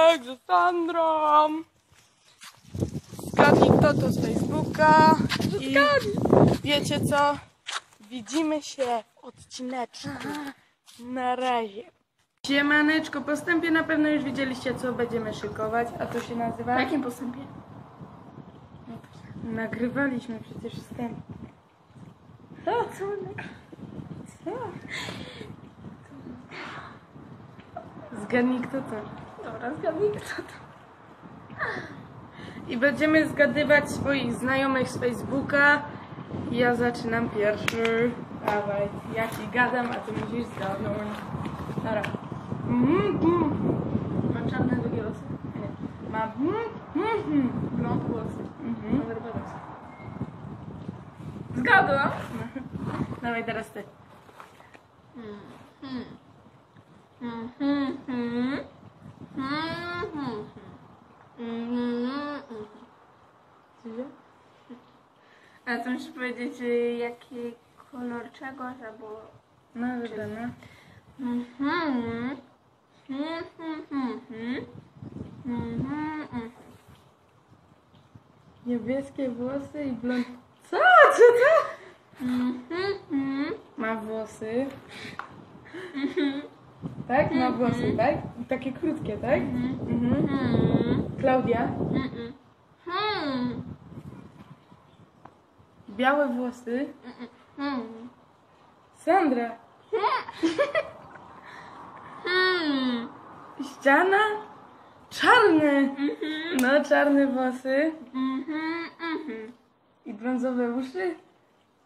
Wujek z Sandrą. Zgadnij kto to z Facebooka. I wiecie co? Widzimy się w odcineczku. Na razie. Siemaneczko, po wstępie na pewno już widzieliście co będziemy szykować, a to się nazywa... W jakim postępie? Nagrywaliśmy przecież wstęp. Co? Co? Co? Zgadnij kto to. Dobra, zgadnij kto to. I będziemy zgadywać swoich znajomych z Facebooka. Ja zaczynam pierwszy. Dawaj, ja ci gadam, a ty musisz zgadnąć. Dobra. Mhm, mhm. Ma czarne długie włosy. Nie. Ma mhm, mhm. Blond włosy. Ma Barbados. Zgadłam. Dawaj teraz ty. Mhm. Mhm. Mhm. Mhm. Mhm. A to muszę powiedzieć, jaki kolor czegoś, albo... No no. Mhm. Mhm. Mhm. Mhm. Niebieskie włosy i blond... Co? Co to? Mhm. Ma włosy. Tak? Ma włosy, tak? Takie krótkie, tak? Mhm. Mhm. Klaudia? Mhm. Hmm. Białe włosy. Hmm. Sandra? Hmm. Ściana? Czarne! No, czarne włosy. Mhm. Mhm. I brązowe uszy?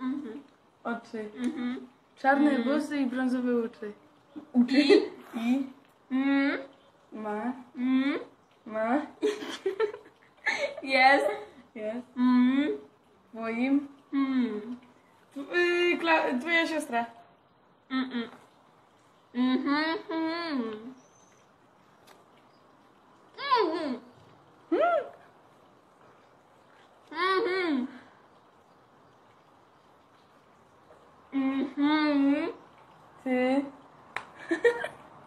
Mhm. Oczy. Mhm. Czarne włosy i brązowe uszy. Uczy? I? Mhm. Ma? Mhm. Ma? Jest. Jest. Twoim? Mhm. Tw- y, Kla- twoja siostra. Mhm. Mhm. Mhm. Mhm. Mhm. Mhm. Ty?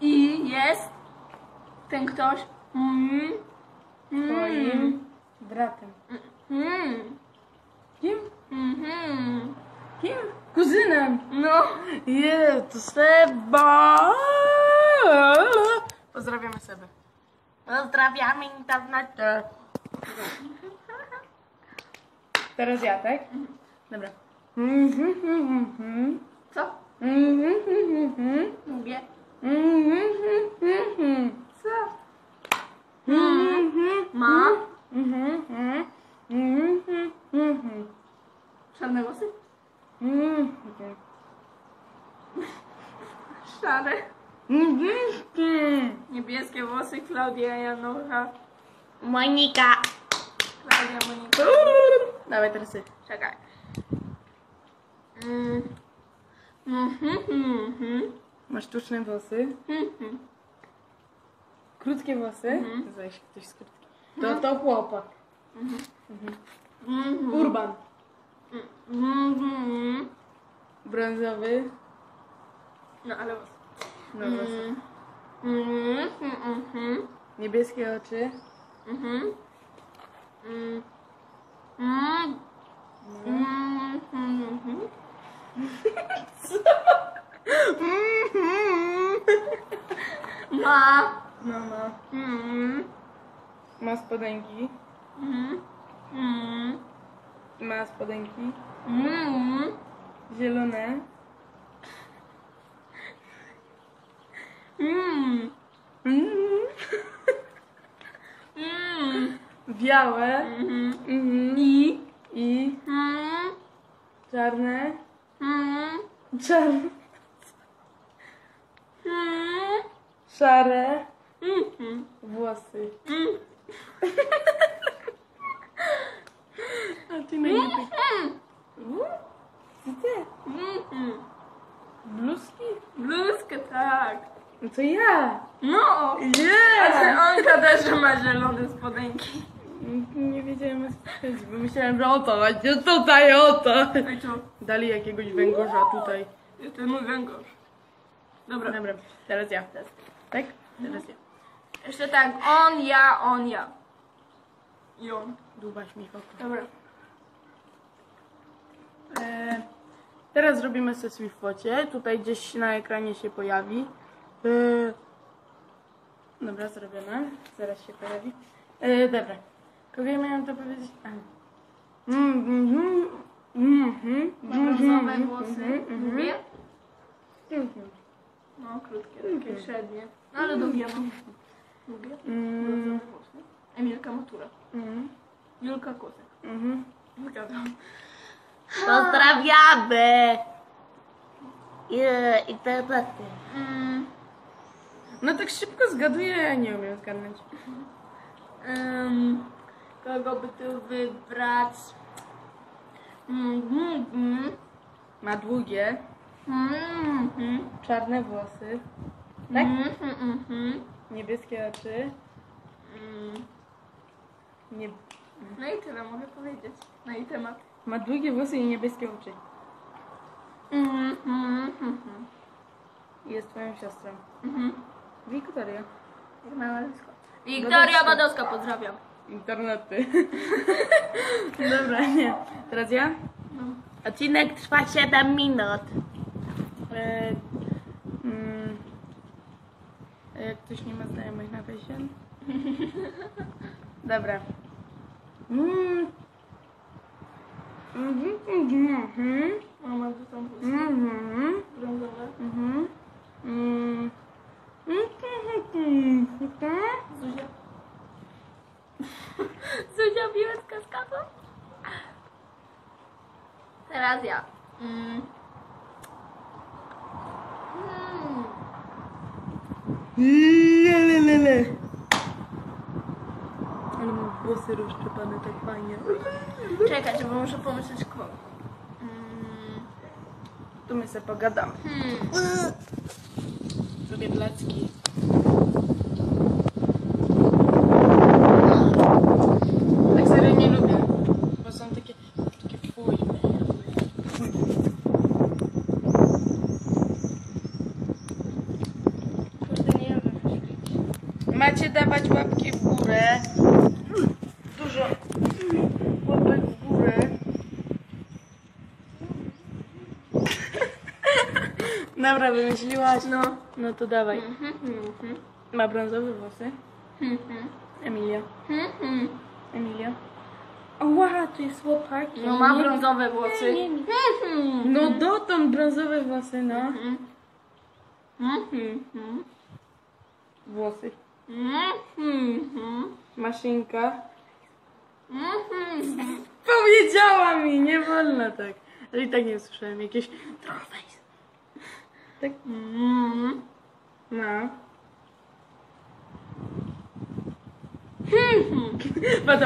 I jest ten ktoś. Mhm. Twoim? Bratem. Mhm. Kim? Mhm. Kim? Kuzynem. No. Je, to Seba. Pozdrawiamy Sebę. Pozdrawiamy internet. Teraz ja, tak? Dobra. Mhm, mhm, mhm. Co? Mhm, mhm, mhm. Mówię. Mhm, mhm, mhm. Ma Mhm, mhm. Mhm, mhm. czarne włosy? Mhm. Szare. Mhm. Niebieskie włosy Klaudia Janocha. Monika. Klaudia Monika. Dawaj teraz ty. Czekaj. Mm. Mhm, mhm, Masz sztuczne włosy. mhm. Krótkie włosy. Mhm. Zaś ktoś z krótki. To to chłopak. Mhm. Urban. Mhm. Brązowy. No ale włosy. No włosy. Mhm, mhm, mhm. Niebieskie oczy. Mhm. Mm. Mm. Mm, mhm. Ma. Mama. Mm. Ma spodenki. Mm. Mm. Ma spodenki. Mm. Zielone. Mm. Mm. Mm. Białe. Mhm. Mhm. I. I Mm. czarne. Mm. Czarne. Mm. Szare. Mhm. Włosy. Mm. A ty na. Mm. Ty? Mhm. Bluzki? Bluzkę, tak. No to ja. No. A ty Yeah! Anka też ma zielone spodenki. Nie wiedziałem co bo myślałem, że o to. O Tutaj o to. Co? Dali jakiegoś węgorza tutaj. Jest ten mój węgorz. Dobra. Dobra, teraz ja. Tak? Teraz ja. Jeszcze tak, on, ja, on, ja. I on. Dłubaś mi w oko. Dobra. E, teraz zrobimy sesję w focie. Tutaj gdzieś na ekranie się pojawi. E, dobra, zrobione. Zaraz się pojawi. E, dobra. Kogo ja miałam to powiedzieć? A. Mm, mhm, mhm, Ma mhm, brązowe mhm, włosy. mhm, mhm, Długie? mhm. No, krótkie, takie średnie. No, ale długie mam. Długie? Mm. Emilka Matura. mhm, Julka Kosek. mhm. Zgadzam. Pozdrawiamy! I, i teraz Mm, No tak szybko zgaduję, ja nie umiem zgadnąć. Ym, kogo by tu wybrać? Mm, mm, mm, Ma długie, mm, mm, czarne włosy, tak? mm, mm, mm, mm, Niebieskie oczy. mm. Nie... No i tyle mogę powiedzieć na jej temat. Ma długie włosy i niebieskie oczy. Mm, mm, mm, mm, Jest twoją siostrą. mhm. Wiktoria. Jak ma nazwisko? Wiktoria Badowska. Badowska, pozdrawiam. Internety. Dobra, nie. Teraz ja? No. odcinek trwa 7 minut. E, mm, a jak ktoś nie ma znajomych na fejsie? Dobra. Mm. Mhm, mhm, mhm. Mama tu tam włosy Mhm. brązowe. Mhm. Mm. Mhm. Zuzia. Zuzia Biłecka z kasą? Teraz ja. Mm. Ale mam włosy rozczepane tak fajnie. Czekaj, bo muszę pomyśleć kogo. Mm. Tu my sobie pogadamy. Hmm. Zrobię placki. Tak serio nie lubię, bo są takie, takie wiem. Macie dawać łapki w górę. Dużo łapek w górę. Dobra, wymyśliłaś. No. No to dawaj. Mhm, mhm, Ma brązowe włosy. mhm, Emilia. mhm. Emilia. Ła, tu jest łopak. No ma brązowe włosy. Mhm. No dotąd brązowe włosy, no. Mhm. Mhm. Włosy. Mhm. Maszynka. Mhm. Powiedziała mi, nie wolno tak. Ale i tak nie usłyszałem. Jakieś trollface. Tak? Mhm. No. Patrz.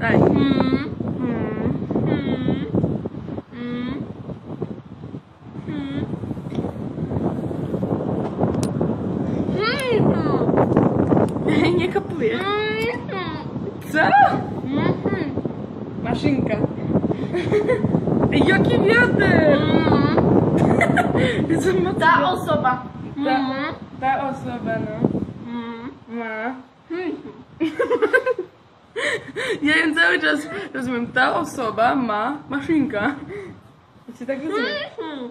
Daj. Mhm. Hmm. Mhm. Mhm. Mhm. Mhm. Nie kapuję. Mhm. Co? Mhm. Maszynka. Ej, Wiatr! Za mocno. Ta osoba. Ta, Mhm. ta osoba, no. Mhm. Ma. Ja ją cały czas rozumiem. Ta osoba ma maszynka. Ja cię tak rozumiem. Mhm.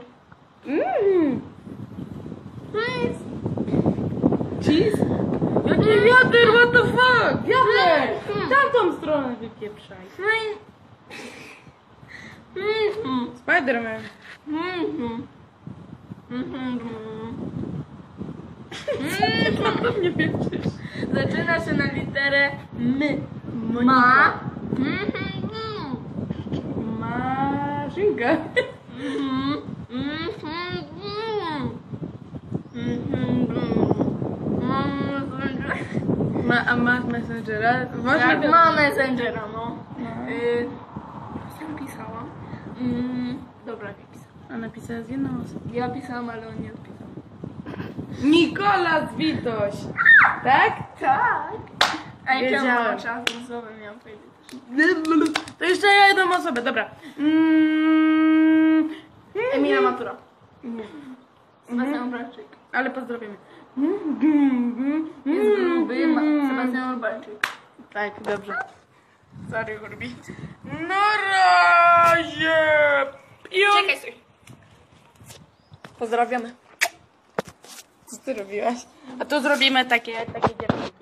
Mm. Mhm. Cheese? Jaki wiatr, what the fuck? Wiatr! Mm. Tamtą stronę wypieprzaj. Spiderman. Mnie pieprzysz? Zaczyna się na literę M. Monika. Ma. Mhm. Mam Ma, a masz Messengera? Masz Messenger- ma Messengera, no. Y? Mm, dobra, nie pisałam. A napisała z jedną osobą. Ja pisałam, ale on nie odpisał. Nikola Witoś. Tak? Tak. A jak ja Wiedziałem. mam czas brązowy miałam powiedzieć. To jeszcze ja jedną osobę, dobra. Mm. Emila Matura. Nie. Sebastian Brandczyk. Ale pozdrawiamy. Jest gruby, ma Sebastian Urbańczyk. Tak, dobrze. Sorry, Hurbi. Na razie! Czekaj, stój. Pozdrawiamy. Co ty robiłaś? A tu zrobimy takie, takie dziewczynki.